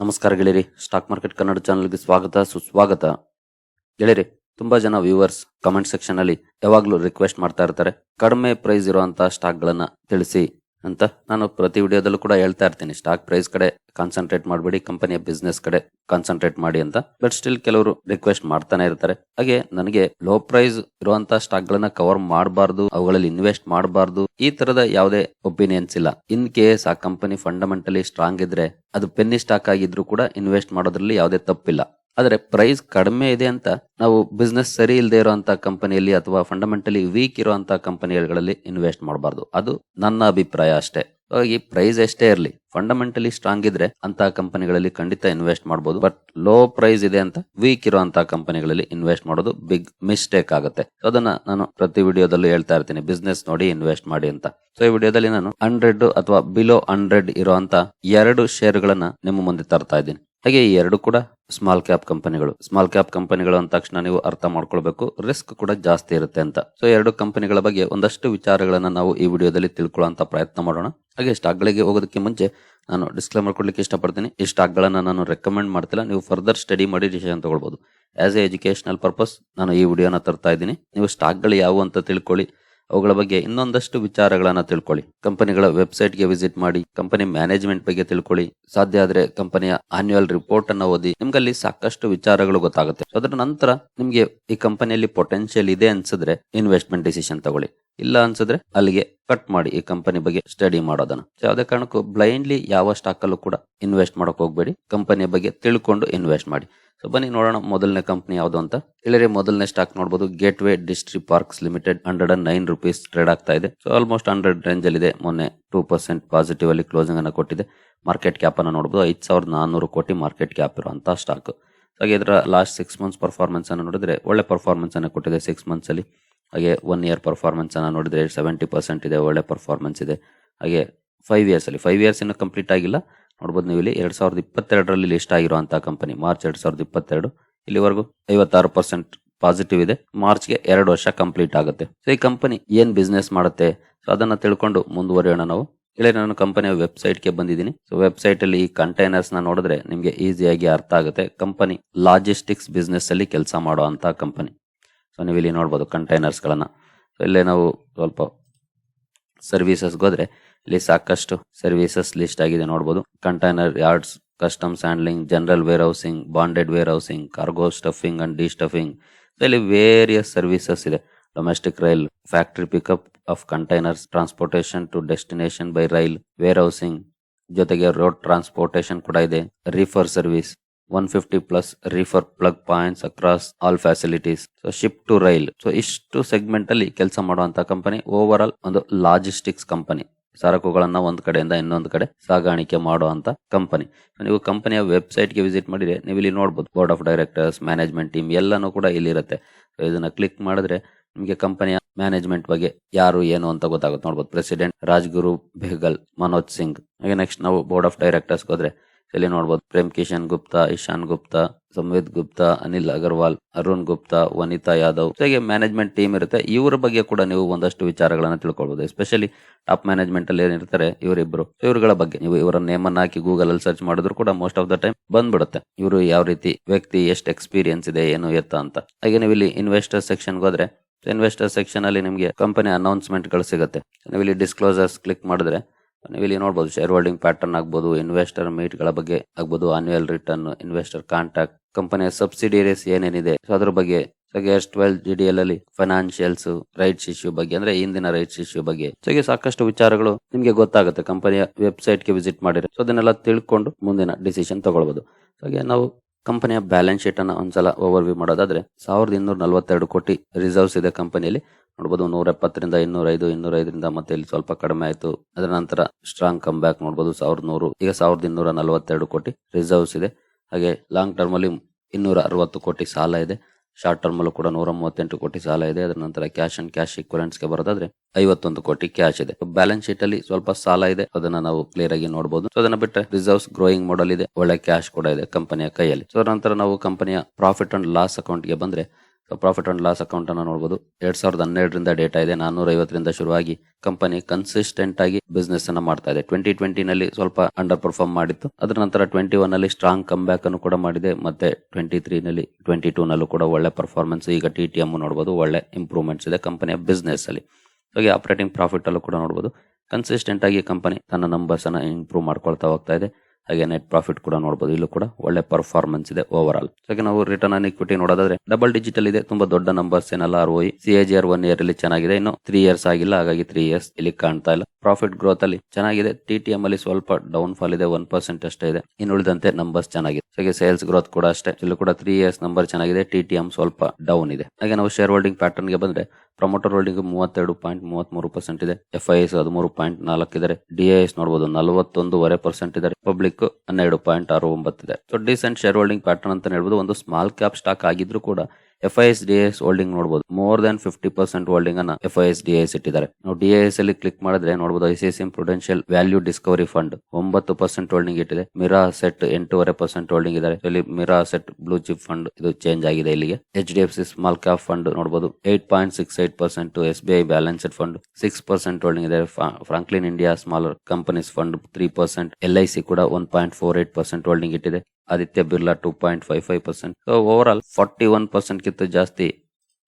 ನಮಸ್ಕಾರ ಗೆಳೆಯರಿ. Stock market Kannada ಚಾನಲ್ಗೆ ಸ್ವಾಗತ, ಸುಸ್ವಾಗತ. ಗೆಳೆಯರಿ, ತುಂಬಾ ಜನ ವ್ಯೂವರ್ಸ್ ಕಮೆಂಟ್ ಸೆಕ್ಷನ್ ಅಲ್ಲಿ ಯಾವಾಗ್ಲೂ ರಿಕ್ವೆಸ್ಟ್ ಮಾಡ್ತಾ ಇರ್ತಾರೆ. ಕಡಿಮೆ ಪ್ರೈಸ್ ಇರುವಂತಹ ಸ್ಟಾಕ್ ಗಳನ್ನ ತಿಳಿಸಿ. ಅಂತ ನಾನು ಪ್ರತಿ ವಿಡಿಯೋದಲ್ಲೂ ಕೂಡ ಹೇಳ್ತಾ ಇರ್ತೀನಿ. ಸ್ಟಾಕ್ ಪ್ರೈಸ್ ಕಡೆ ಕಾನ್ಸಂಟ್ರೇಟ್ ಮಾಡಬೇಡಿ ಕಂಪನಿಯ ಬಿಸ್ನೆಸ್ ಕಡೆ ಕಾನ್ಸಂಟ್ರೇಟ್ ಮಾಡಿ ಅಂತ. ಬಟ್ ಸ್ಟಿಲ್ ಕೆಲವರು ರಿಕ್ವೆಸ್ಟ್ ಮಾಡ್ತಾನೆ ಇರ್ತಾರೆ. ಹಾಗೆ ನನಗೆ ಲೋ ಪ್ರೈಸ್ ಇರುವಂತಹ ಸ್ಟಾಕ್ ಗಳನ್ನ ಕವರ್ ಮಾಡಬಾರ್ದು, ಅವುಗಳಲ್ಲಿ ಇನ್ವೆಸ್ಟ್ ಮಾಡಬಾರ್ದು, ಈ ತರದ ಯಾವುದೇ ಒಪಿನಿಯನ್ಸ್ ಇಲ್ಲ. ಇನ್ ಕೇಸ್ ಆ ಕಂಪನಿ ಫಂಡಮೆಂಟಲಿ ಸ್ಟ್ರಾಂಗ್ ಇದ್ರೆ, ಅದು ಪೆನ್ನಿ ಸ್ಟಾಕ್ ಆಗಿದ್ರು ಕೂಡ ಇನ್ವೆಸ್ಟ್ ಮಾಡೋದ್ರಲ್ಲಿ ಯಾವುದೇ ತಪ್ಪಿಲ್ಲ. ಆದರೆ ಪ್ರೈಸ್ ಕಡಿಮೆ ಇದೆ ಅಂತ ನಾವು ಬಿಸ್ನೆಸ್ ಸರಿ ಇಲ್ಲದೆ ಇರುವಂತಹ ಕಂಪನಿಯಲ್ಲಿ ಅಥವಾ ಫಂಡಮೆಂಟಲಿ ವೀಕ್ ಇರುವಂತಹ ಕಂಪನಿಗಳಲ್ಲಿ ಇನ್ವೆಸ್ಟ್ ಮಾಡಬಾರ್ದು. ಅದು ನನ್ನ ಅಭಿಪ್ರಾಯ ಅಷ್ಟೇ. ಹಾಗಾಗಿ ಪ್ರೈಸ್ ಎಷ್ಟೇ ಇರಲಿ ಫಂಡಮೆಂಟಲಿ ಸ್ಟ್ರಾಂಗ್ ಇದ್ರೆ ಅಂತ ಕಂಪನಿಗಳಲ್ಲಿ ಖಂಡಿತ ಇನ್ವೆಸ್ಟ್ ಮಾಡಬಹುದು ಬಟ್ ಲೋ ಪ್ರೈಸ್ ಇದೆ ಅಂತ ವೀಕ್ ಇರುವಂತಹ ಕಂಪನಿಗಳಲ್ಲಿ ಇನ್ವೆಸ್ಟ್ ಮಾಡೋದು ಬಿಗ್ ಮಿಸ್ಟೇಕ್ ಆಗುತ್ತೆ. ಅದನ್ನ ನಾನು ಪ್ರತಿ ವಿಡಿಯೋದಲ್ಲೂ ಹೇಳ್ತಾ ಇರ್ತೀನಿ. ಬಿಸ್ನೆಸ್ ನೋಡಿ ಇನ್ವೆಸ್ಟ್ ಮಾಡಿ ಅಂತ. ಸೊ ಈ ವಿಡಿಯೋದಲ್ಲಿ ನಾನು ಹಂಡ್ರೆಡ್ ಅಥವಾ ಬಿಲೋ ಹಂಡ್ರೆಡ್ ಇರುವಂತ ಎರಡು ಗಳನ್ನ ನಿಮ್ಮ ಮುಂದೆ ತರ್ತಾ ಇದ್ದೀನಿ. ಹಾಗೆ ಈ ಎರಡು ಕೂಡ ಸ್ಮಾಲ್ ಕ್ಯಾಪ್ ಕಂಪನಿಗಳು ಸ್ಮಾಲ್ ಕ್ಯಾಪ್ ಕಂಪನಿಗಳು ಅಂದ ತಕ್ಷಣ ನೀವು ಅರ್ಥ ಮಾಡ್ಕೊಳ್ಬೇಕು. ರಿಸ್ಕ್ ಕೂಡ ಜಾಸ್ತಿ ಇರುತ್ತೆ ಅಂತ. ಸೊ ಎರಡು ಕಂಪನಿಗಳ ಬಗ್ಗೆ ಒಂದಷ್ಟು ವಿಚಾರಗಳನ್ನ ನಾವು ಈ ವಿಡಿಯೋದಲ್ಲಿ ತಿಳ್ಕೊಳ್ಳುವಂತ ಪ್ರಯತ್ನ ಮಾಡೋಣ. ಹಾಗೆ ಸ್ಟಾಕ್ಗಳಿಗೆ ಹೋಗೋದಕ್ಕೆ ಮುಂಚೆ ನಾನು ಡಿಸ್ಕ್ಲೇಮರ್ ಕೊಡ್ಲಿಕ್ಕೆ ಇಷ್ಟಪಡ್ತೀನಿ. ಈ ಸ್ಟಾಕ್ಗಳನ್ನು ನಾನು ರೆಕಮೆಂಡ್ ಮಾಡ್ತಿಲ್ಲ. ನೀವು ಫರ್ದರ್ ಸ್ಟಡಿ ಮಾಡಿ ಡಿಸಿಷನ್ ತಗೊಳ್ಬಹುದು ಆಸ್ ಎ ಎಜುಕೇಶನಲ್ ಪರ್ಪಸ್ ನಾನು ಈ ವಿಡಿಯೋನ ತರ್ತಾ ಇದ್ದೀನಿ. ನೀವು ಸ್ಟಾಕ್ಗಳು ಯಾವುವು ಅಂತ ತಿಳ್ಕೊಳ್ಳಿ. ಅವುಗಳ ಬಗ್ಗೆ ಇನ್ನೊಂದಷ್ಟು ವಿಚಾರಗಳನ್ನು ತಿಳ್ಕೊಳ್ಳಿ. ಕಂಪನಿಗಳ ವೆಬ್ಸೈಟ್ಗೆ ವಿಸಿಟ್ ಮಾಡಿ, ಕಂಪನಿ ಮ್ಯಾನೇಜ್ಮೆಂಟ್ ಬಗ್ಗೆ ತಿಳ್ಕೊಳ್ಳಿ. ಸಾಧ್ಯ ಆದ್ರೆ ಕಂಪನಿಯ ಆನ್ಯುವಲ್ ರಿಪೋರ್ಟ್ ಅನ್ನ ಓದಿ. ನಿಮ್ಗಲ್ಲಿ ಸಾಕಷ್ಟು ವಿಚಾರಗಳು ಗೊತ್ತಾಗುತ್ತೆ. ಅದರ ನಂತರ ನಿಮಗೆ ಈ ಕಂಪನಿಯಲ್ಲಿ ಪೊಟೆನ್ಷಿಯಲ್ ಇದೆ ಅನ್ಸಿದ್ರೆ ಇನ್ವೆಸ್ಟ್ಮೆಂಟ್ ಡಿಸಿಷನ್ ತಗೊಳ್ಳಿ. ಇಲ್ಲ ಅನ್ಸಿದ್ರೆ ಅಲ್ಲಿಗೆ ಕಟ್ ಮಾಡಿ ಈ ಕಂಪನಿ ಬಗ್ಗೆ ಸ್ಟಡಿ ಮಾಡೋದನ್ನ. ಯಾವುದೇ ಕಾರಣಕ್ಕೂ ಬ್ಲೈಂಡ್ಲಿ ಯಾವ ಸ್ಟಾಕ್ ಅಲ್ಲೂ ಕೂಡ ಇನ್ವೆಸ್ಟ್ ಮಾಡೋಕೆ ಹೋಗ್ಬೇಡಿ. ಕಂಪನಿಯ ಬಗ್ಗೆ ತಿಳ್ಕೊಂಡು ಇನ್ವೆಸ್ಟ್ ಮಾಡಿ. ಸೊ ಬನ್ನಿ ನೋಡೋಣ ಮೊದಲನೇ ಕಂಪನಿ ಯಾವುದು ಅಂತ. ಹೇಳಿದ್ರೆ ಮೊದಲನೇ ಸ್ಟಾಕ್ ನೋಡಬಹುದು Gateway Distriparks limited hundred and nine rupees trade ಆಗ್ತಾ ಇದೆ. ಸೊ ಆಲ್ಮೋಸ್ಟ್ ಹಂಡ್ರೆಡ್ ರೇಂಜ್ ಅಲ್ಲಿ ಇದೆ. ಮೊನ್ನೆ ಟೂ ಪರ್ಸೆಂಟ್ ಪಾಸಿಟಿವ್ ಅಲ್ಲಿ ಕ್ಲೋಸಿಂಗ್ ಅನ್ನು ಕೊಟ್ಟಿದೆ. ಮಾರ್ಕೆಟ್ ಕ್ಯಾಪ್ ಅನ್ನು ನೋಡಬಹುದು ಐದ್ ಸಾವಿರದ ನಾನ್ನೂರು ಕೋಟಿ ಮಾರ್ಕೆಟ್ ಕ್ಯಾಪ್ ಇರುವಂತಹ ಸ್ಟಾಕ್ ಹಾಗೆ ಇದರ ಲಾಸ್ಟ್ ಸಿಕ್ಸ್ ಮಂತ್ಸ್ ಪರ್ಫಾರ್ಮೆನ್ಸ್ ಅನ್ನು ನೋಡಿದ್ರೆ ಒಳ್ಳೆ ಪರ್ಫಾರ್ಮೆನ್ಸ್ ಅನ್ನು ಕೊಟ್ಟಿದೆ ಸಿಕ್ಸ್ ಮಂತ್ಸ್ ಅಲ್ಲಿ. ಹಾಗೆ ಒನ್ ಇಯರ್ ಪರ್ಫಾರ್ಮೆನ್ಸ್ ಅನ್ನು ನೋಡಿದ್ರೆ ಸೆವೆಂಟಿ ಪರ್ಸೆಂಟ್ ಇದೆ. ಒಳ್ಳೆ ಪರ್ಫಾರ್ಮೆನ್ಸ್ ಇದೆ. ಹಾಗೆ ಫೈವ್ ಇಯರ್ಸ್ ಅಲ್ಲಿ. ಫೈವ್ ಇಯರ್ಸ್ ಇನ್ನು ಕಂಪ್ಲೀಟ್ ಆಗಿಲ್ಲ. ನೋಡ್ಬೋದು ನೀವು ಇಲ್ಲಿ ಎರಡು ಸಾವಿರದ ಇಪ್ಪತ್ತೆರಡರಲ್ಲಿ ಲಿಸ್ಟ್ ಆಗಿರುವಂತಹ ಕಂಪನಿ ಮಾರ್ಚ್ ಎರಡು ಸಾವಿರದ ಇಪ್ಪತ್ತೆರಡು. ಇಲ್ಲಿವರೆಗೂ ಐವತ್ತಾರು ಪರ್ಸೆಂಟ್ ಪಾಸಿಟಿವ್ ಇದೆ. ಮಾರ್ಚ್ಗೆ ಎರಡು ವರ್ಷ ಕಂಪ್ಲೀಟ್ ಆಗುತ್ತೆ. ಸೊ ಈ ಕಂಪನಿ ಏನ್ ಬಿಸ್ನೆಸ್ ಮಾಡುತ್ತೆ? ಸೊ ಅದನ್ನ ತಿಳ್ಕೊಂಡು ಮುಂದುವರಿಯೋಣ ನಾವು. ಇಲ್ಲಿ ನಾನು ಕಂಪನಿಯ ವೆಬ್ಸೈಟ್ಗೆ ಬಂದಿದ್ದೀನಿ. ಸೊ ವೆಬ್ಸೈಟ್ ಅಲ್ಲಿ ಈ ಕಂಟೈನರ್ಸ್ನ ನೋಡಿದ್ರೆ ನಿಮಗೆ ಈಸಿಯಾಗಿ ಅರ್ಥ ಆಗುತ್ತೆ. ಕಂಪನಿ ಲಾಜಿಸ್ಟಿಕ್ಸ್ ಬಿಸ್ನೆಸ್ ಅಲ್ಲಿ ಕೆಲಸ ಮಾಡುವಂತಹ ಕಂಪನಿ ಸೊ ನೀವು ಇಲ್ಲಿ ನೋಡ್ಬೋದು ಕಂಟೈನರ್ಸ್ ಗಳನ್ನ. ಸೊ ಇಲ್ಲೇ ನಾವು ಸ್ವಲ್ಪ ಸರ್ವಿಸಸ್ಗೆ ಹೋದ್ರೆ ಇಲ್ಲಿ ಸಾಕಷ್ಟು ಸರ್ವಿಸಸ್ ಲಿಸ್ಟ್ ಆಗಿದೆ ನೋಡಬಹುದು container yards, customs handling, general warehousing bonded warehousing cargo stuffing and destuffing ಇಲ್ಲಿ ವೇರಿಯಸ್ ಸರ್ವಿಸಸ್ ಇದೆ. Domestic rail factory pickup of containers transportation to destination by rail warehousing ಜೊತೆಗೆ ರೋಡ್ ಟ್ರಾನ್ಸ್ಪೋರ್ಟೇಷನ್ ಕೂಡ ಇದೆ. Reefer service one fifty plus reefer plug points across all facilities so ship to rail so ಇಷ್ಟು segment ಅಲ್ಲಿ ಕೆಲಸ ಮಾಡುವಂತ company overall ಒಂದು logistics company ಸರಕುಗಳನ್ನ ಒಂದ್ ಕಡೆಯಿಂದ ಇನ್ನೊಂದು ಕಡೆ ಸಾಗಾಣಿಕೆ ಮಾಡುವಂತ ಕಂಪನಿ ನೀವು ಕಂಪನಿಯ ವೆಬ್ಸೈಟ್ಗೆ ವಿಸಿಟ್ ಮಾಡಿದ್ರೆ ನೀವು ಇಲ್ಲಿ ನೋಡಬಹುದು board of directors management team ಎಲ್ಲಾನು ಕೂಡ ಇಲ್ಲಿ ಇರುತ್ತೆ ಸೊ ಇದನ್ನ ಕ್ಲಿಕ್ ಮಾಡಿದ್ರೆ ನಿಮಗೆ ಕಂಪನಿಯ ಮ್ಯಾನೇಜ್ಮೆಂಟ್ ಬಗ್ಗೆ ಯಾರು, ಏನು ಅಂತ ಗೊತ್ತಾಗುತ್ತೆ. ನೋಡ್ಬೋದು. ಪ್ರೆಸಿಡೆಂಟ್ ರಾಜ್ಗುರು ಬೆಹಗಲ್ ಮನೋಜ್ ಸಿಂಗ್. ಹಾಗೆ ನೆಕ್ಸ್ಟ್ ನಾವು ಬೋರ್ಡ್ ಆಫ್ ಡೈರೆಕ್ಟರ್ಸ್ ಹೋದ್ರೆ ಇಲ್ಲಿ ನೋಡಬಹುದು ಪ್ರೇಮ್ ಕಿಶನ್ ಗುಪ್ತಾ, ಇಶಾನ್ ಗುಪ್ತಾ, ಸಂವೇದ್ ಗುಪ್ತಾ, ಅನಿಲ್ ಅಗರ್ವಾಲ್, ಅರುಣ್ ಗುಪ್ತಾ, ವನಿತಾ ಯಾದವ್ ಹೀಗೆ ಮ್ಯಾನೇಜ್ಮೆಂಟ್ ಟೀಮ್ ಇರುತ್ತೆ. ಇವರ ಬಗ್ಗೆ ಕೂಡ ನೀವು ಒಂದಷ್ಟು ವಿಚಾರಗಳನ್ನ ತಿಳ್ಕೊಳ್ಬಹುದು ಎಸ್ಪೆಷಲಿ ಟಾಪ್ ಮ್ಯಾನೇಜ್ಮೆಂಟ್ ಅಲ್ಲಿ ಏನಿರ್ತಾರೆ ಇವರಿಬ್ರು. ಇವರುಗಳ ಬಗ್ಗೆ ನೀವು ಇವರ ನೇಮ್ ಅನ್ನ ಹಾಕಿ ಗೂಗಲ್ ಅಲ್ಲಿ ಸರ್ಚ್ ಮಾಡಿದ್ರು ಕೂಡ ಮೋಸ್ಟ್ ಆಫ್ ದ ಟೈಮ್ ಬಂದ್ಬಿಡುತ್ತೆ. ಇವರು ಯಾವ ರೀತಿ ವ್ಯಕ್ತಿ, ಎಷ್ಟು ಎಕ್ಸ್ಪೀರಿಯನ್ಸ್ ಇದೆ, ಏನು ಎತ್ತ ಅಂತ. ಹಾಗೆ ನೀವು ಇಲ್ಲಿ ಇನ್ವೆಸ್ಟರ್ ಸೆಕ್ಷನ್ ಹೋದ್ರೆ ಇನ್ವೆಸ್ಟರ್ ಸೆಕ್ಷನ್ ಅಲ್ಲಿ ನಿಮಗೆ ಕಂಪನಿ ಅನೌನ್ಸ್ಮೆಂಟ್ಗಳು ಸಿಗುತ್ತೆ. ನೀವು ಇಲ್ಲಿ ಡಿಸ್ಕ್ಲೋಸರ್ಸ್ ಕ್ಲಿಕ್ ಮಾಡಿದ್ರೆ ನೀವು ಇಲ್ಲಿ ನೋಡಬಹುದು ಶೇರ್ ಹೋಲ್ಡಿಂಗ್ ಪ್ಯಾಟರ್ನ್ ಆಗ್ಬೋದು ಇನ್ವೆಸ್ಟರ್ ಮೀಟ್ಗಳ ಬಗ್ಗೆ ಆಗ್ಬೋದು ಆನ್ಯುವಲ್ ರಿಟರ್ನ್ ಇನ್ವೆಸ್ಟರ್ ಕಾಂಟ್ಯಾಕ್ಟ್ ಕಂಪನಿಯ ಸಬ್ಸಿಡಿಯರೀಸ್ ಏನೇನಿದೆ. ಸೊ ಅದ್ರ ಬಗ್ಗೆ ಟ್ವೆಲ್ ಜಿ ಡಿ ಎಲ್ ಅಲ್ಲಿ ಫೈನಾನ್ಷಿಯಲ್ಸ್ ರೈಟ್ಸ್ ಇಶ್ಯೂ ಬಗ್ಗೆ ಅಂದ್ರೆ ಹಿಂದಿನ ರೈಟ್ಸ್ ಇಶ್ಯೂ ಬಗ್ಗೆ. ಸೊ ಸಾಕಷ್ಟು ವಿಚಾರಗಳು ನಿಮಗೆ ಗೊತ್ತಾಗುತ್ತೆ. ಕಂಪನಿಯ ವೆಬ್ಸೈಟ್ಗೆ ವಿಸಿಟ್ ಮಾಡಿದ್ರೆ. ಸೊ ಅದನ್ನೆಲ್ಲ ತಿಳ್ಕೊಂಡು ಮುಂದಿನ ಡಿಸಿಷನ್ ತಗೊಳ್ಬಹುದು ಹಾಗೆ ನಾವು ಕಂಪನಿಯ ಬ್ಯಾಲೆನ್ಸ್ ಶೀಟ್ ಅನ್ನ ಒಂದ್ಸಲ ಓವರ್ ವ್ಯೂ ಮಾಡೋದಾದ್ರೆ ಸಾವಿರದ ಇನ್ನೂರ ನಲವತ್ತೆರಡು ಕೋಟಿ ರಿಸರ್ವ್ಸ್ ಇದೆ ಕಂಪನಿಯಲ್ಲಿ. ನೋಡಬಹುದು ನೂರ ಎಪ್ಪತ್ತರಿಂದ ಇನ್ನೂರ ಐದು ಇನ್ನೂರ ಐದರಿಂದ ಮತ್ತೆ ಇಲ್ಲಿ ಸ್ವಲ್ಪ ಕಡಿಮೆ ಆಯಿತು. ಅದರ ನಂತರ ಸ್ಟ್ರಾಂಗ್ ಕಮ್ ಬ್ಯಾಕ್ ನೋಡಬಹುದು ಸಾವಿರದ ನೂರು, ಈಗ ಸಾವಿರದ ಇನ್ನೂರ ನಲವತ್ತೆರಡು ಕೋಟಿ ರಿಸರ್ವ್ಸ್ ಇದೆ. ಹಾಗೆ ಲಾಂಗ್ ಟರ್ಮ್ ಅಲ್ಲಿ ಇನ್ನೂರ ಅರವತ್ತು ಕೋಟಿ ಸಾಲ ಇದೆ. ಶಾರ್ಟ್ ಟರ್ಮ್ ಅಲ್ಲೂ ಕೂಡ ನೂರ ಮೂವತ್ತೆಂಟು ಕೋಟಿ ಸಾಲ ಇದೆ. ಅದರ ನಂತರ ಕ್ಯಾಶ್ ಅಂಡ್ ಕ್ಯಾಶ್ ಇಕ್ವಲೆಂಟ್ಸ್ಗೆ ಬರೋದಾದ್ರೆ ಐವತ್ತೊಂದು ಕೋಟಿ ಕ್ಯಾಶ್ ಇದೆ. ಬ್ಯಾಲೆನ್ಸ್ ಶೀಟ್ ಅಲ್ಲಿ ಸ್ವಲ್ಪ ಸಾಲ ಇದೆ. ಅದನ್ನ ನಾವು ಕ್ಲಿಯರ್ ಆಗಿ ನೋಡಬಹುದು ಸೊ ಅದನ್ನ ಬಿಟ್ಟರೆ ರಿಸರ್ವ್ಸ್ ಗ್ರೋಯಿಂಗ್ ಮಾಡಲ್ ಇದೆ. ಒಳ್ಳೆ ಕ್ಯಾಶ್ ಕೂಡ ಇದೆ ಕಂಪನಿಯ ಕೈಯಲ್ಲಿ. ಸೊ ನಂತರ ನಾವು ಕಂಪನಿಯ ಪ್ರಾಫಿಟ್ ಅಂಡ್ ಲಾಸ್ ಅಕೌಂಟ್ಗೆ ಬಂದ್ರೆ so profit and loss account ಅನ್ನು ನೋಡಬಹುದು ಎರಡ್ ಸಾವಿರದ ಹನ್ನೆರಡರಿಂದ ಡೇಟಾ ಇದೆ. ನಾನ್ನೂರ ಐವತ್ತರಿಂದ ಶುರುವಾಗಿ ಕಂಪನಿ ಕನ್ಸಿಸ್ಟೆಂಟ್ ಆಗಿ ಬಿಸ್ನೆಸ್ ಅನ್ನು ಮಾಡ್ತಾ ಇದೆ. ಟ್ವೆಂಟಿ ಟ್ವೆಂಟಿನಲ್ಲಿ ಸ್ವಲ್ಪ ಅಂಡರ್ ಪರ್ಫಾರ್ಮ್ ಮಾಡಿತ್ತು. ಅದರ ನಂತರ ಟ್ವೆಂಟಿ ಒನ್ನಲ್ಲಿ ಸ್ಟ್ರಾಂಗ್ ಕಮ್ ಬ್ಯಾಕ್ ಅನ್ನು ಕೂಡ ಮಾಡಿದೆ. ಮತ್ತೆ ಟ್ವೆಂಟಿ ತ್ರೀ ನಲ್ಲಿ ಟ್ವೆಂಟಿ ಟೂ ನಲ್ಲೂ ಕೂಡ ಒಳ್ಳೆ ಪರ್ಫಾರ್ಮೆನ್ಸ್ ಈಗ ಟಿ ಟಿ ಎಂ ನೋಡಬಹುದು ಒಳ್ಳೆ ಇಂಪ್ರೂವ್ಮೆಂಟ್ಸ್ ಇದೆ ಕಂಪನಿಯ ಬಿಸ್ನೆಸ್ ಅಲ್ಲಿ. ಹಾಗೆ ಆಪರೇಟಿಂಗ್ ಪ್ರಾಫಿಟ್ ಅಲ್ಲೂ ಕೂಡ ನೋಡಬಹುದು ಕನ್ಸಿಸ್ಟೆಂಟ್ ಆಗಿ ಕಂಪನಿ ತನ್ನ ನಂಬರ್ಸ್ ಅನ್ನು ಇಂಪ್ರೂವ್ ಮಾಡ್ಕೊಳ್ತಾ ಹೋಗ್ತಾ ಇದೆ. ಹಾಗೆ ನೆಟ್ ಪ್ರಾಫಿಟ್ ಕೂಡ ನೋಡಬಹುದು ಇಲ್ಲೂ ಕೂಡ ಒಳ್ಳೆ ಪರ್ಫಾರ್ಮೆನ್ಸ್ ಇದೆ ಓವರ್ ಆಲ್ ಹಾಗೆ ನಾವು ರಿಟರ್ನ್ ಆನ್ ಇಕ್ವಿಟಿ ನೋಡೋದಾದ್ರೆ ಡಬಲ್ ಡಿಜಿಟಲ್ ಇದೆ. ತುಂಬಾ ದೊಡ್ಡ ನಂಬರ್ಸ್ ಏನಲ್ಲ R O C A G R one year ಅಲ್ಲಿ ಚೆನ್ನಾಗಿದೆ. ಇನ್ನು ತ್ರೀ ಇಯರ್ಸ್ ಆಗಿಲ್ಲ. ಹಾಗಾಗಿ ತ್ರೀ ಇಯರ್ಸ್ ಇಲ್ಲಿ ಕಾಣ್ತಾ ಇಲ್ಲ. ಪ್ರಾಫಿಟ್ ಗ್ರೋತ್ ಅಲ್ಲಿ ಚೆನ್ನಾಗಿದೆ. ಟಿ ಟಿ ಎಂ ಅಲ್ಲಿ ಸ್ವಲ್ಪ ಡೌನ್ ಫಾಲ್ ಇದೆ. ಒನ್ ಪರ್ಸೆಂಟ್ ಅಷ್ಟೇ ಇದೆ. ಇನ್ನು ಉಳಿದಂತೆ ನಂಬರ್ಸ್ ಚೆನ್ನಾಗಿದೆ. ಹಾಗೆ ಸೇಲ್ಸ್ ಗ್ರೋತ್ ಕೂಡ ಅಷ್ಟೇ. ಇಲ್ಲೂ ಕೂಡ ತ್ರೀ ಇಯರ್ಸ್ ನಂಬರ್ ಚೆನ್ನಾಗಿದೆ. ಟಿ ಟಿ ಎಂ ಸ್ವಲ್ಪ ಡೌನ್ ಇದೆ. ಹಾಗೆ ನಾವು ಶೇರ್ ಹೋಲ್ಡಿಂಗ್ ಪ್ಯಾಟರ್ನ್ಗೆ ಬಂದ್ರೆ ಪ್ರಮೋಟರ್ ಹೋಲ್ಡಿಂಗ್ ಮೂವತ್ತೆರಡು ಪಾಯಿಂಟ್ ಮೂವತ್ಮೂರು ಪರ್ಸೆಂಟ್ ಇದೆ. ಎಫ್ ಐ ಎಸ್ ಹದಿಮೂರು ಪಾಯಿಂಟ್ ನಾಲ್ಕು ಇದೆ ಡಿ ಎಸ್ ನೋಡಬಹುದು ನಲವತ್ತೊಂದೂವರೆ ಪರ್ಸೆಂಟ್ ಇದೆ ಪಬ್ಲಿಕ್ ಹನ್ನೆರಡು ಪಾಯಿಂಟ್ ಆರು ಒಂಬತ್ತು ಇದೆ. So decent share holding pattern ಅಂತ ಹೇಳ್ಬೋದು. ಒಂದು ಸ್ಮಾಲ್ ಕ್ಯಾಪ್ ಸ್ಟಾಕ್ ಆಗಿದ್ರು ಕೂಡ F I S D S holding ನೋಡಬಹುದು more than fifty percent holding ಅನ್ನ F I S D S ಇಟ್ಟಿದ್ದಾರೆ. ನಾವು ಡಿ ಎಸ್ ಅಲ್ಲಿ ಕ್ಲಿಕ್ ಮಾಡಿದ್ರೆ ನೋಡಬಹುದು I C I M prudential value discovery fund ಒಂಬತ್ತು ಪರ್ಸೆಂಟ್ ಹೋಲ್ಡಿಂಗ್ ಇಟ್ಟಿದೆ. ಮಿರಾ ಸೆಟ್ ಎಂಟೂವರೆ ಪರ್ಸೆಂಟ್ ಹೋಲ್ಡಿಂಗ್ ಇದ್ದಾರೆ. ಇಲ್ಲಿ Mirae asset blue chip fund ಇದು ಚೇಂಜ್ ಆಗಿದೆ ಇಲ್ಲಿಗೆ. H D F C small cap fund ನೋಡಬಹುದು eight point six eight percent S B I balanced fund six percent holding ಇದೆ. Franklin India small companies fund three percent L I C ಕೂಡ one point four eight percent holding ಇಟ್ಟಿದೆ. Aditya Birla two point five five percent over all forty one percent ಕಿಂತ ಜಾಸ್ತಿ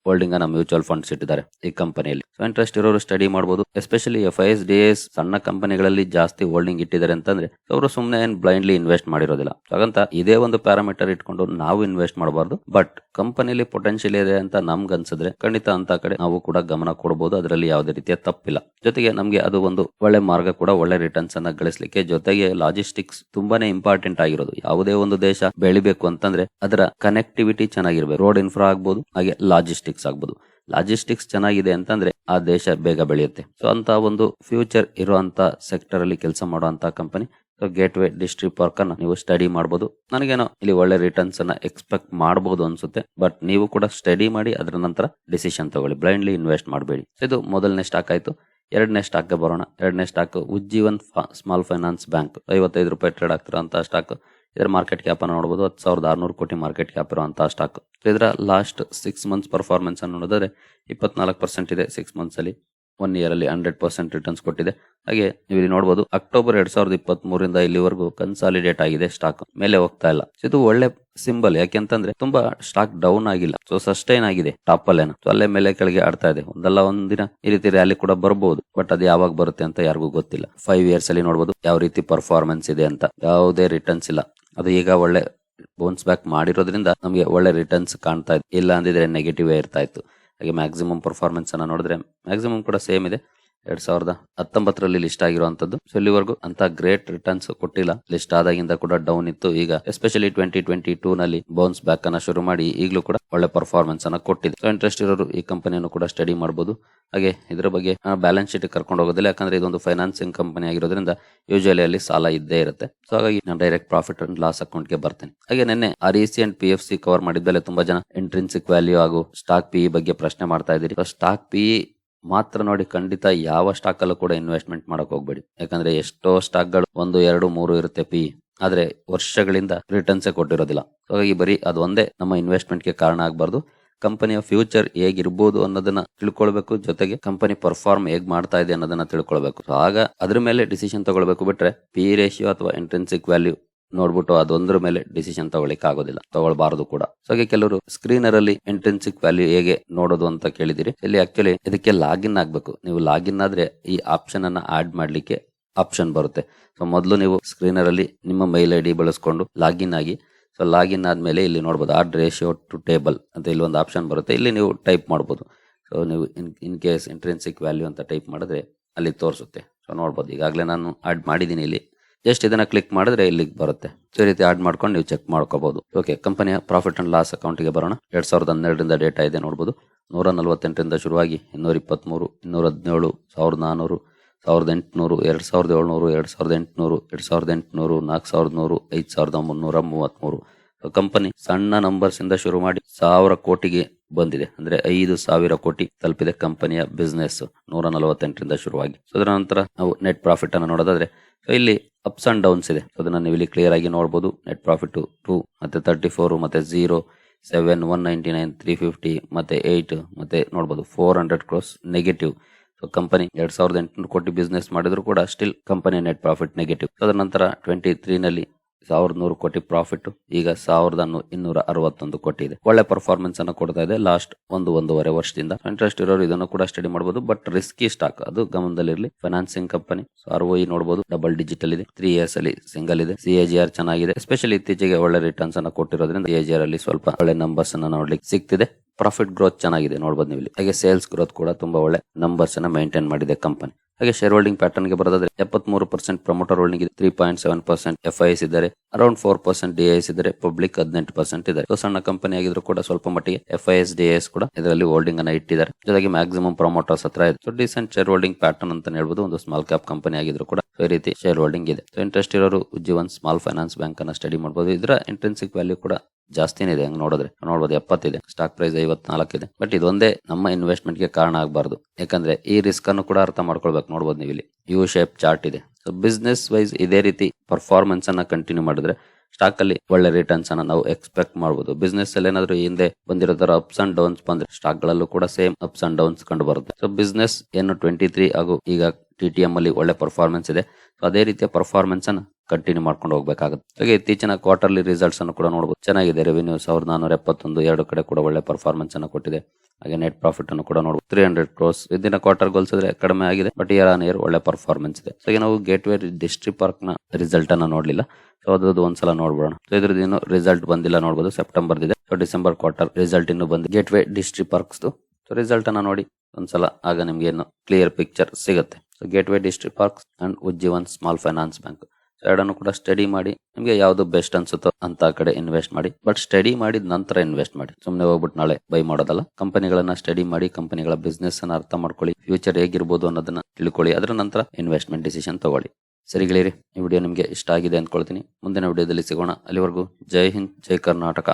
holding ಅನ್ನ mutual funds ಇಟ್ಟಿದ್ದಾರೆ ಈ ಕಂಪನಿಯಲ್ಲಿ so interest ಇರೋರು study ಮಾಡಬಹುದು especially F I S D S ಸಣ್ಣ ಕಂಪನಿಗಳಲ್ಲಿ ಜಾಸ್ತಿ ಹೋಲ್ಡಿಂಗ್ ಇಟ್ಟಿದ್ದಾರೆ ಅಂತಂದ್ರೆ ಅವರು ಸುಮ್ಮನೆ ಏನ್ ಬ್ಲೈಂಡ್ಲಿ ಇನ್ವೆಸ್ಟ್ ಮಾಡಿರೋದಿಲ್ಲ. ಹಾಗಂತ ಇದೇ ಒಂದು ಪ್ಯಾರಾಮೀಟರ್ ಇಟ್ಕೊಂಡು ನಾವು ಇನ್ವೆಸ್ಟ್ ಮಾಡಬಾರ್ದು. ಬಟ್ ಕಂಪನಿಯಲ್ಲಿ ಪೊಟೆನ್ಶಿಯಲ್ ಇದೆ ಅಂತ ನಮ್ಗೆ ಅನ್ಸಿದ್ರೆ ಖಂಡಿತ ಅಂತ ಕಡೆ ನಾವು ಕೂಡ ಗಮನ ಕೊಡಬಹುದು ಅದರಲ್ಲಿ ಯಾವುದೇ ರೀತಿಯ ತಪ್ಪಿಲ್ಲ. ಜೊತೆಗೆ ನಮಗೆ ಅದು ಒಂದು ಒಳ್ಳೆ ಮಾರ್ಗ ಕೂಡ, ಒಳ್ಳೆ ರಿಟರ್ನ್ಸ್ ಅನ್ನ ಗಳಿಸಲಿಕ್ಕೆ ಜೊತೆಗೆ ಲಾಜಿಸ್ಟಿಕ್ಸ್ ತುಂಬಾನೇ ಇಂಪಾರ್ಟೆಂಟ್ ಆಗಿರೋದು. ಯಾವುದೇ ಒಂದು ದೇಶ ಬೆಳಿಬೇಕು ಅಂತಂದ್ರೆ ಅದರ ಕನೆಕ್ಟಿವಿಟಿ ಚೆನ್ನಾಗಿರ್ಬೇಕು. ರೋಡ್ ಇನ್ಫ್ರಾ ಆಗ್ಬಹುದು ಹಾಗೆ ಲಾಜಿಸ್ಟಿಕ್ಸ್ ಆಗ್ಬೋದು. ಲಾಜಿಸ್ಟಿಕ್ಸ್ ಚೆನ್ನಾಗಿದೆ ಅಂತಂದ್ರೆ ಆ ದೇಶ ಬೇಗ ಬೆಳೆಯುತ್ತೆ. ಸೊ ಅಂತ ಒಂದು ಫ್ಯೂಚರ್ ಇರುವಂತ ಸೆಕ್ಟರ್ ಅಲ್ಲಿ ಕೆಲಸ ಮಾಡುವಂತ company so gateway district park ಅನ್ನ ನೀವು ಸ್ಟಡಿ ಮಾಡಬಹುದು ನನಗೇನೋ ಇಲ್ಲಿ ಒಳ್ಳೆ ರಿಟರ್ನ್ಸ್ ಅನ್ನ ಎಕ್ಸ್ಪೆಕ್ಟ್ ಮಾಡಬಹುದು ಅನ್ಸುತ್ತೆ ಬಟ್ ನೀವು ಕೂಡ ಸ್ಟಡಿ ಮಾಡಿ ಅದರ ನಂತರ ಡಿಸಿಷನ್ ತಗೊಳ್ಳಿ. ಬ್ಲೈಂಡ್ಲಿ ಇನ್ವೆಸ್ಟ್ ಮಾಡಬೇಡಿ. ಇದು ಮೊದಲನೇ ಸ್ಟಾಕ್ ಆಯ್ತು. ಎರಡನೇ ಸ್ಟಾಕ್ಗೆ ಬರೋಣ. ಎರಡನೇ stock Ujjivan small finance bank ಐವತ್ತೈದು ರೂಪಾಯಿ ಟ್ರೇಡ್ ಆಗ್ತಿರೋ ಸ್ಟಾಕ್ ಇದರ ಮಾರ್ಕೆಟ್ ಕ್ಯಾಪ್ ಅನ್ನು ನೋಡಬಹುದು ಹತ್ತು ಸಾವಿರದ ಆರುನೂರು ಕೋಟಿ ಮಾರ್ಕೆಟ್ ಕ್ಯಾಪ್ ಇರುವಂತಹ ಸ್ಟಾಕ್ ಇದರ ಲಾಸ್ಟ್ ಸಿಕ್ಸ್ ಮಂತ್ಸ್ ಪರ್ಫಾರ್ಮೆನ್ಸ್ ಅನ್ನು ನೋಡಿದ್ರೆ ಇಪ್ಪತ್ನಾಲ್ಕು ಪರ್ಸೆಂಟ್ ಇದೆ ಸಿಕ್ಸ್ ಮಂತ್ಸ್ ಅಲ್ಲಿ. ಒನ್ ಇಯರ್ ಅಲ್ಲಿ ಹಂಡ್ರೆಡ್ ಪರ್ಸೆಂಟ್ ರಿಟರ್ನ್ಸ್ ಕೊಟ್ಟಿದೆ. ಹಾಗೆ ನೀವು ಇಲ್ಲಿ ನೋಡಬಹುದು ಅಕ್ಟೋಬರ್ ಎರಡ್ ಸಾವಿರದ ಇಪ್ಪತ್ತ್ ಮೂರಿಂದ ಇಲ್ಲಿವರೆಗೂ ಕನ್ಸಾಲಿಡೇಟ್ ಆಗಿದೆ ಸ್ಟಾಕ್ ಮೇಲೆ ಹೋಗ್ತಾ ಇಲ್ಲ. ಇದು ಒಳ್ಳೆ ಸಿಂಬಲ್ ಯಾಕೆಂತಂದ್ರೆ ತುಂಬಾ ಸ್ಟಾಕ್ ಡೌನ್ ಆಗಿಲ್ಲ. ಸೊ ಸಸ್ಟೈನ್ ಆಗಿದೆ ಟಾಪ್ ಅಲ್ಲೇನ. ಸೊ ಅಲ್ಲೇ ಮೇಲೆ ಕೆಳಗೆ ಆಡ್ತಾ ಇದೆ. ಒಂದಲ್ಲ ಒಂದಿನ ಈ ರೀತಿ ರ್ಯಾಲಿ ಕೂಡ ಬರಬಹುದು ಬಟ್ ಅದು ಯಾವಾಗ ಬರುತ್ತೆ ಅಂತ ಯಾರಿಗೂ ಗೊತ್ತಿಲ್ಲ. ಫೈವ್ ಇಯರ್ಸ್ ಅಲ್ಲಿ ನೋಡಬಹುದು ಯಾವ ರೀತಿ ಪರ್ಫಾರ್ಮೆನ್ಸ್ ಇದೆ ಅಂತ. ಯಾವುದೇ ರಿಟರ್ನ್ಸ್ ಇಲ್ಲ. ಅದು ಈಗ ಒಳ್ಳೆ ಬೌನ್ಸ್ ಬ್ಯಾಕ್ ಮಾಡಿರೋದ್ರಿಂದ ನಮಗೆ ಒಳ್ಳೆ ರಿಟರ್ನ್ಸ್ ಕಾಣ್ತಾ ಇದೆ. ಇಲ್ಲ ಅಂದಿದ್ರೆ ನೆಗೆಟಿವ್ ಇರ್ತಾ ಇತ್ತು. ಹಾಗೆ ಮ್ಯಾಕ್ಸಿಮಮ್ ಪರ್ಫಾರ್ಮೆನ್ಸ್ ಅನ್ನ ನೋಡಿದ್ರೆ ಮ್ಯಾಕ್ಸಿಮಮ್ ಕೂಡ ಸೇಮ್ ಇದೆ. ಎರಡ್ ಸಾವಿರದ ಹತ್ತೊಂಬತ್ತರಲ್ಲಿ ಲಿಸ್ಟ್ ಆಗಿರುವಂತದ್ದು ಸೊ ಇಲ್ಲಿವರೆಗೂ ಅಂತ ಗ್ರೇಟ್ ರಿಟರ್ನ್ಸ್ ಕೊಟ್ಟಿಲ್ಲ. ಲಿಸ್ಟ್ ಆದಾಗಿಂದ ಕೂಡ ಡೌನ್ ಇತ್ತು. ಈಗ ಎಸ್ಪೆಷಲಿ ಟ್ವೆಂಟಿ ಟ್ವೆಂಟಿ ಟೂ ನಲ್ಲಿ ಬೌನ್ಸ್ ಬ್ಯಾಕ್ ಅನ್ನ ಶುರು ಮಾಡಿ ಈಗಲೂ ಕೂಡ ಒಳ್ಳೆ ಪರ್ಫಾರ್ಮೆನ್ಸ್ ಅನ್ನ ಕೊಟ್ಟಿದೆ. ಸೊ ಇಂಟ್ರೆಸ್ಟ್ ಇರೋರು ಈ ಕಂಪನಿಯನ್ನು ಕೂಡ ಸ್ಟಡಿ ಮಾಡಬಹುದು ಹಾಗೆ ಇದರ ಬಗ್ಗೆ ಬ್ಯಾಲೆನ್ಸ್ ಶೀಟ್ ಕರ್ಕೊಂಡು ಹೋಗೋದಿಲ್ಲ. ಯಾಕಂದ್ರೆ ಇದೊಂದು ಫೈನಾನ್ಸಿಂಗ್ ಕಂಪನಿ ಆಗಿರೋದ್ರಿಂದ ಯೂಶಲಿ ಅಲ್ಲಿ ಸಾಲ ಇದ್ದೇ ಇರುತ್ತೆ. ಸೊ ಹಾಗಾಗಿ ನಾನು ಡೈರೆಕ್ಟ್ ಪ್ರಾಫಿಟ್ ಅಂಡ್ ಲಾಸ್ ಅಕೌಂಟ್ಗೆ ಬರ್ತೇನೆ. ಹಾಗೆ ನಿನ್ನೆ R E C and P F C cover ಮಾಡಿದ್ಮೇಲೆ ತುಂಬಾ ಜನ ಇಂಟ್ರೆನ್ಸಿಕ್ ವ್ಯಾಲ್ಯೂ ಹಾಗೂ ಸ್ಟಾಕ್ ಪಿ ಬಗ್ಗೆ ಪ್ರಶ್ನೆ ಮಾಡ್ತಾ ಇದ್ದೀರಿ. ಸ್ಟಾಕ್ ಪಿ ಮಾತ್ರ ನೋಡಿ ಖಂಡಿತ ಯಾವ ಸ್ಟಾಕ್ ಅಲ್ಲೂ ಕೂಡ ಇನ್ವೆಸ್ಟ್ಮೆಂಟ್ ಮಾಡಕ್ ಹೋಗ್ಬೇಡಿ. ಯಾಕಂದ್ರೆ ಎಷ್ಟೋ ಸ್ಟಾಕ್ಗಳು ಒಂದು, ಎರಡು, ಮೂರು ಇರುತ್ತೆ ಪಿ ಆದ್ರೆ ವರ್ಷಗಳಿಂದ ರಿಟರ್ನ್ಸ್ ಕೊಟ್ಟಿರೋದಿಲ್ಲ. ಹಾಗಾಗಿ ಬರೀ ಅದೊಂದೇ ನಮ್ಮ ಇನ್ವೆಸ್ಟ್ಮೆಂಟ್ಗೆ ಕಾರಣ ಆಗಬಾರ್ದು. ಕಂಪನಿಯ ಫ್ಯೂಚರ್ ಹೇಗಿರ್ಬೋದು ಅನ್ನೋದನ್ನ ತಿಳ್ಕೊಳ್ಬೇಕು. ಜೊತೆಗೆ ಕಂಪನಿ ಪರ್ಫಾರ್ಮ್ ಹೇಗ್ ಮಾಡ್ತಾ ಇದೆ ಅನ್ನೋದನ್ನ ತಿಳ್ಕೊಳ್ಬೇಕು. ಆಗ ಅದ್ರ ಮೇಲೆ ಡಿಸಿಷನ್ ತಗೊಳ್ಬೇಕು. ಬಿಟ್ರೆ ಪಿ ರೇಷಿಯೋ ಅಥವಾ ಇಂಟ್ರೆನ್ಸಿಕ್ ವ್ಯಾಲ್ಯೂ ನೋಡ್ಬಿಟ್ಟು ಅದೊಂದ್ರ ಮೇಲೆ ಡಿಸಿಷನ್ ತಗೊಳ್ಳಿಕ್ ಆಗೋದಿಲ್ಲ ತಗೊಳ್ಬಾರದು ಕೂಡ. ಸೊ ಹಾಗೆ ಕೆಲವರು ಸ್ಕ್ರೀನರ್ ಅಲ್ಲಿ ಇಂಟ್ರೆನ್ಸಿಕ್ ವ್ಯಾಲ್ಯೂ ಹೇಗೆ ನೋಡೋದು ಅಂತ ಕೇಳಿದಿರಿ. ಇಲ್ಲಿ ಆಕ್ಚುಲಿ ಇದಕ್ಕೆ ಲಾಗಿನ್ ಆಗ್ಬೇಕು. ನೀವು ಲಾಗಿನ್ ಆದ್ರೆ ಈ ಆಪ್ಷನ್ ಅನ್ನ ಆಡ್ ಮಾಡ್ಲಿಕ್ಕೆ ಆಪ್ಷನ್ ಬರುತ್ತೆ. ಸೊ ಮೊದಲು ನೀವು ಸ್ಕ್ರೀನರ್ ಅಲ್ಲಿ ನಿಮ್ಮ ಮೈಲ್ ಐ ಡಿ ಬಳಸ್ಕೊಂಡು ಲಾಗಿನ್ ಆಗಿ ಸೊ ಲಾಗಿನ್ ಆದ್ಮೇಲೆ ಇಲ್ಲಿ ನೋಡ್ಬೋದು ಆಡ್ ರೇಷಿಯೋ ಟು ಟೇಬಲ್ ಅಂತ ಇಲ್ಲಿ ಒಂದು ಆಪ್ಷನ್ ಬರುತ್ತೆ. ಇಲ್ಲಿ ನೀವು ಟೈಪ್ ಮಾಡ್ಬೋದು. ಸೊ ನೀವು in in case intrinsic value ಅಂತ ಟೈಪ್ ಮಾಡಿದ್ರೆ ಅಲ್ಲಿ ತೋರಿಸುತ್ತೆ. ಸೊ ನೋಡ್ಬೋದು. ಈಗಾಗಲೇ ನಾನು ಆಡ್ ಮಾಡಿದ್ದೀನಿ ಇಲ್ಲಿ. ಜಸ್ಟ್ ಇದನ್ನ ಕ್ಲಿಕ್ ಮಾಡಿದ್ರೆ ಇಲ್ಲಿಗೆ ಬರುತ್ತೆ. ಈ ರೀತಿ ಆಡ್ ಮಾಡ್ಕೊಂಡು ನೀವು ಚೆಕ್ ಮಾಡ್ಕೋಬಹುದು ಓಕೆ ಕಂಪನಿಯ ಪ್ರಾಫಿಟ್ ಅಂಡ್ ಲಾಸ್ ಅಕೌಂಟಿಗೆ ಬರೋಣ. ಎರಡ್ ಸಾವಿರದ ಹನ್ನೆರಡರಿಂದ ಡೇಟಾ ಇದೆ ನೋಡ್ಬೋದು. ನೂರ ನಲವತ್ತೆಂಟರಿಂದ ಶುರುವಾಗಿ ಇನ್ನೂರ ಇಪ್ಪತ್ಮೂರು ಇನ್ನೂರ ಹದಿನೇಳು ಸಾವಿರದ ನಾನೂರು, ಸಾವಿರದ ಎಂಟುನೂರು, ಎರಡು ಸಾವಿರದ ಏಳ್ನೂರು, ಎರಡು ಸಾವಿರದ ಎಂಟುನೂರು, ಎರಡು ಸಾವಿರದ ಎಂಟುನೂರು, ನಾಲ್ಕು ಸಾವಿರದ ನೂರು, ಐದು ಸಾವಿರದ ಮುನ್ನೂರ ಮೂವತ್ತ್ಮೂರು ಕಂಪನಿ ಸಣ್ಣ ನಂಬರ್ಸ್ ಇಂದ ಶುರು ಮಾಡಿ ಸಾವಿರ ಕೋಟಿಗೆ ಬಂದಿದೆ. ಅಂದ್ರೆ ಐದು ಸಾವಿರ ಕೋಟಿ ತಲುಪಿದೆ ಕಂಪನಿಯ ಬಿಸ್ನೆಸ್ ನೂರ ನಲವತ್ತೆಂಟರಿಂದ ಶುರುವಾಗಿ. ಸೊ ಅದರ ನಂತರ ನಾವು ನೆಟ್ ಪ್ರಾಫಿಟ್ ಅನ್ನು ನೋಡೋದಾದ್ರೆ ಸೊ ಇಲ್ಲಿ ಅಪ್ಸ್ ಅಂಡ್ ಡೌನ್ಸ್ ಇದೆ. ಅದನ್ನ ನೀವು ಇಲ್ಲಿ ಕ್ಲಿಯರ್ ಆಗಿ ನೋಡಬಹುದು ನೆಟ್ ಪ್ರಾಫಿಟ್ ಟೂ ಮತ್ತೆ ತರ್ಟಿ ಫೋರ್ ಮತ್ತೆ zero seven one ninety nine three fifty ಮತ್ತೆ ಏಟ್ ಮತ್ತೆ ನೋಡಬಹುದು four hundred crores negative so company ಎರಡ್ ಸಾವಿರದ ಎಂಟುನೂರು ಕೋಟಿ ಬಿಸ್ನೆಸ್ ಮಾಡಿದ್ರು ಕೂಡ still company net profit negative ಅದರ ನಂತರ ಟ್ವೆಂಟಿ ತ್ರೀ ನಲ್ಲಿ ಸಾವಿರದ ನೂರು ಕೋಟಿ ಪ್ರಾಫಿಟ್, ಈಗ ಸಾವಿರದ ಇನ್ನೂರ ಅರವತ್ತೊಂದು ಕೋಟಿ ಇದೆ. ಒಳ್ಳೆ ಪರ್ಫಾರ್ಮೆನ್ಸ್ ಅನ್ನು ಕೊಡ್ತಾ ಇದೆ ಲಾಸ್ಟ್ ಒಂದು ಒಂದೂವರೆ ವರ್ಷದಿಂದ. ಇಂಟ್ರೆಸ್ಟ್ ಇರೋರು ಇದನ್ನು ಕೂಡ ಸ್ಟಡಿ ಮಾಡಬಹುದು ಬಟ್ ರಿಸ್ಕಿ ಸ್ಟಾಕ್ ಅದು ಗಮನದಲ್ಲಿರಲಿ. ಫೈನಾನ್ಸಿಂಗ್ ಕಂಪನಿ ಆರ್ ಒ ನೋಡಬಹುದು ಡಬಲ್ ಡಿಜಿಟಲ್ ಇದೆ ತ್ರೀ ಇಯರ್ಸ್ ಅಲ್ಲಿ ಸಿಂಗಲ್ ಇದೆ ಸಿಎಜಿಆರ್ ಆರ್ ಚೆನ್ನಾಗಿದೆ. ಎಸ್ಪೆಷಲಿ ಇತ್ತೀಚೆಗೆ ಒಳ್ಳೆ ರಿಟರ್ನ್ಸ್ ಅನ್ನು ಕೊಟ್ಟಿರೋದ್ರಿಂದ ಸಿ ಆರ್ ಅಲ್ಲಿ ಸ್ವಲ್ಪ ಒಳ್ಳೆ ನಂಬರ್ಸ್ ಅನ್ನು ನೋಡ್ಲಿಕ್ಕೆ ಸಿಗ್ತಿದೆ. ಪ್ರಾಫಿಟ್ ಗ್ರೋತ್ ಚೆನ್ನಾಗಿದೆ ನೋಡಬಹುದು ನೀವು ಇಲ್ಲಿ ಹಾಗೆ ಸೇಲ್ಸ್ ಗ್ರೋತ್ ಕೂಡ ತುಂಬಾ ಒಳ್ಳೆ ನಂಬರ್ಸ್ ಅನ್ನ ಮೇಂಟೈನ್ ಮಾಡಿದೆ ಕಂಪನಿ ಹಾಗೆ ಶೇರ್ ಹೋಲ್ಡಿಂಗ್ ಪ್ಯಾಟರ್ನ್ಗೆ ಬರೋದಾದ್ರೆ ಎಪ್ಪತ್ಮೂರು percent promoter holding three point seven percent F I S ಇದ್ದಾರೆ around four percent D S ಇದ್ದಾರೆ ಪಬ್ಲಿಕ್ ಹದಿನೆಂಟು ಪರ್ಸೆಂಟ್ ಇದೆ ಸೊ ಸಣ್ಣ ಕಂಪನಿ ಆಗಿದ್ರು ಕೂಡ ಸ್ವಲ್ಪ ಮಟ್ಟಿಗೆ F I S D S ಕೂಡ ಇದರಲ್ಲಿ ಹೋಲ್ಡಿಂಗ್ ಅನ್ನ ಇಟ್ಟಿದ್ದಾರೆ. ಜೊತೆಗೆ ಮ್ಯಾಕ್ಸಿಮಮ್ ಪ್ರಮೋಟರ್ಸ್ ಹತ್ರ ಇದೆ. So decent share holding pattern ಅಂತ ಹೇಳ್ಬೋದು, ಒಂದು ಸ್ಮಾಲ್ ಕ್ಯಾಪ್ ಕಂಪನಿ ಆಗಿದ್ರು ಕೂಡ ಈ ರೀತಿ ಶೇರ್ ಹೋಲ್ಡಿಂಗ್ ಇದೆ. ಸೊ ಇಂಟ್ರೆಸ್ಟ್ ಇರೋರು ಉಜ್ಜೀವನ್ ಸ್ಮಾಲ್ ಫೈನಾನ್ಸ್ ಬ್ಯಾಂಕ್ ಅನ್ನ ಸ್ಟಡಿ ಮಾಡಬಹುದು ಇದರ ಇಂಟ್ರೆನ್ಸಿಕ್ ವ್ಯಾಲ್ಯೂ ಕೂಡ ಜಾಸ್ತಿನೇ ಇದೆ, ಹಂಗ್ ನೋಡಿದ್ರೆ. ನೋಡಬಹುದು ಎಪ್ಪತ್ತಿದೆ ಸ್ಟಾಕ್ ಪ್ರೈಸ್ ಐವತ್ನಾಲ್ಕು ಇದೆ ಬಟ್ ಇದೊಂದೇ ನಮ್ಮ ಇನ್ವೆಸ್ಟ್ಮೆಂಟ್ಗೆ ಕಾರಣ ಆಗಬಾರ್ದು. ಯಾಕಂದ್ರೆ ಈ ರಿಸ್ಕ್ ಅನ್ನು ಕೂಡ ಅರ್ಥ ಮಾಡ್ಕೊಳ್ಬೇಕು. ನೋಡಬಹುದು ನೀವು ಇಲ್ಲಿ ಯು ಶೇಪ್ ಚಾರ್ಟ್ ಇದೆ. ಸೊ ಬಿಸ್ನೆಸ್ ವೈಸ್ ಇದೇ ರೀತಿ ಪರ್ಫಾರ್ಮೆನ್ಸ್ ಅನ್ನ ಕಂಟಿನ್ಯೂ ಮಾಡಿದ್ರೆ ಸ್ಟಾಕ್ ಅಲ್ಲಿ ಒಳ್ಳೆ ರಿಟರ್ನ್ಸ್ ಅನ್ನ ನಾವು ಎಕ್ಸ್ಪೆಕ್ಟ್ ಮಾಡಬಹುದು ಬಿಸ್ನೆಸ್ ಅಲ್ಲಿ ಏನಾದ್ರು ಹಿಂದೆ ಬಂದಿರೋ ತರ ಅಪ್ಸ್ ಅಂಡ್ ಡೌನ್ಸ್ ಬಂದ್ರೆ ಸ್ಟಾಕ್ ಗಳಲ್ಲೂ ಕೂಡ ಸೇಮ್ ಅಪ್ಸ್ ಅಂಡ್ ಡೌನ್ಸ್ ಕಂಡು ಬರುತ್ತೆ. ಸೊ ಬಿಸ್ನೆಸ್ ಏನು ಟ್ವೆಂಟಿ ತ್ರೀ ಹಾಗೂ ಈಗ ಟಿ ಟಿ ಎಂ ಅಲ್ಲಿ ಒಳ್ಳೆ ಪರ್ಫಾರ್ಮೆನ್ಸ್ ಇದೆ. ಸೊ ಅದೇ ರೀತಿಯ ಪರ್ಫಾರ್ಮೆನ್ಸ್ ಅನ್ನ ಕಂಟಿನ್ಯೂ ಮಾಡ್ಕೊಂಡು ಹೋಗಬೇಕಾಗುತ್ತೆ. ಹಾಗೆ ಇತ್ತೀಚಿನ ಕ್ವಾರ್ಟರ್ಲಿ ರಿಸಲ್ಟ್ಸ್ ಅನ್ನು ಕೂಡ ನೋಡಬಹುದು ಚೆನ್ನಾಗಿದೆ ರೆವಿನ್ಯೂ ಸಾವಿರದ ನಾನೂರ ಎಪ್ಪತ್ತೊಂದು, ಎರಡು ಕಡೆ ಕೂಡ ಒಳ್ಳೆ ಪರ್ಫಾರ್ಮೆನ್ಸ್ ಅನ್ನು ಕೊಟ್ಟಿದೆ. ಹಾಗೆ ನೆಟ್ ಪ್ರಾಫಿಟ್ ಅನ್ನು ಕೂಡ ನೋಡಬಹುದು ತ್ರೀ ಹಂಡ್ರೆಡ್ ಕ್ರೋಸ್ ಇದನ್ನ ಕ್ವಾರ್ಟರ್ ಗೋಲ್ಸಿದ್ರೆ ಕಡಿಮೆ ಆಗಿದೆ ಬಟ್ ಇಯರ್ ಆನ್ ಇಯರ್ ಒಳ್ಳೆ ಪರ್ಫಾರ್ಮೆನ್ಸ್ ಇದೆ. ಸೊ ನಾವು ಗೇಟ್ ವೇ ಡಿಸ್ಟ್ರಿಕ್ಟ್ ಪಾರ್ಕ್ನ ರಿಸಲ್ಟ್ ಅನ್ನ ನೋಡ್ಲಿಲ್ಲ. ಸೊ ಅದ್ರದ್ದು ಒಂದ್ಸಲ ನೋಡ್ಬೋಣ. ಸೊ ಇದ್ರದ್ದು ಇನ್ನು ರಿಸಲ್ಟ್ ಬಂದಿಲ್ಲ ನೋಡಬಹುದು ಸೆಪ್ಟೆಂಬರ್ ಇದೆ ಸೊ ಡಿಸೆಂಬರ್ ಕ್ವಾರ್ಟರ್ ರಿಸಲ್ಟ್ ಇನ್ನು ಬಂದು gateway district parks so result ಅನ್ನ ನೋಡಿ ಒಂದ್ಸಲ ಆಗ ನಿಮ್ಗೆ ಏನು ಕ್ಲಿಯರ್ ಪಿಕ್ಚರ್ ಸಿಗುತ್ತೆ. So gateway district parks and Ujjivan small finance bank ಎರಡನ್ನು ಕೂಡ ಸ್ಟಡಿ ಮಾಡಿ, ನಿಮಗೆ ಯಾವುದು ಬೆಸ್ಟ್ ಅನ್ಸುತ್ತೋ ಅಂತ ಕಡೆ ಇನ್ವೆಸ್ಟ್ ಮಾಡಿ. ಬಟ್ ಸ್ಟಡಿ ಮಾಡಿದ ನಂತರ ಇನ್ವೆಸ್ಟ್ ಮಾಡಿ. ಸುಮ್ಮನೆ ಹೋಗ್ಬಿಟ್ಟು ನಾಳೆ ಬೈ ಮಾಡೋದಲ್ಲ. ಕಂಪನಿಗಳನ್ನ ಸ್ಟಡಿ ಮಾಡಿ, ಕಂಪನಿಗಳ ಬಿಸ್ನೆಸ್ ಅನ್ನ ಅರ್ಥ ಮಾಡ್ಕೊಳ್ಳಿ ಫ್ಯೂಚರ್ ಹೇಗಿರ್ಬೋದು ಅನ್ನೋದನ್ನ ತಿಳ್ಕೊಳ್ಳಿ. ಅದರ ನಂತರ ಇನ್ವೆಸ್ಟ್ಮೆಂಟ್ ಡಿಸಿಷನ್ ತಗೊಳ್ಳಿ. ಸರಿ ಗೆಳೆಯರಿ, ಈ ವಿಡಿಯೋ ನಿಮಗೆ ಇಷ್ಟ ಆಗಿದೆ ಅಂದ್ಕೊಳ್ತೀನಿ. ಮುಂದಿನ ವಿಡಿಯೋದಲ್ಲಿ ಸಿಗೋಣ. ಅಲ್ಲಿವರೆಗೂ ಜೈ ಹಿಂದ್, ಜೈ ಕರ್ನಾಟಕ.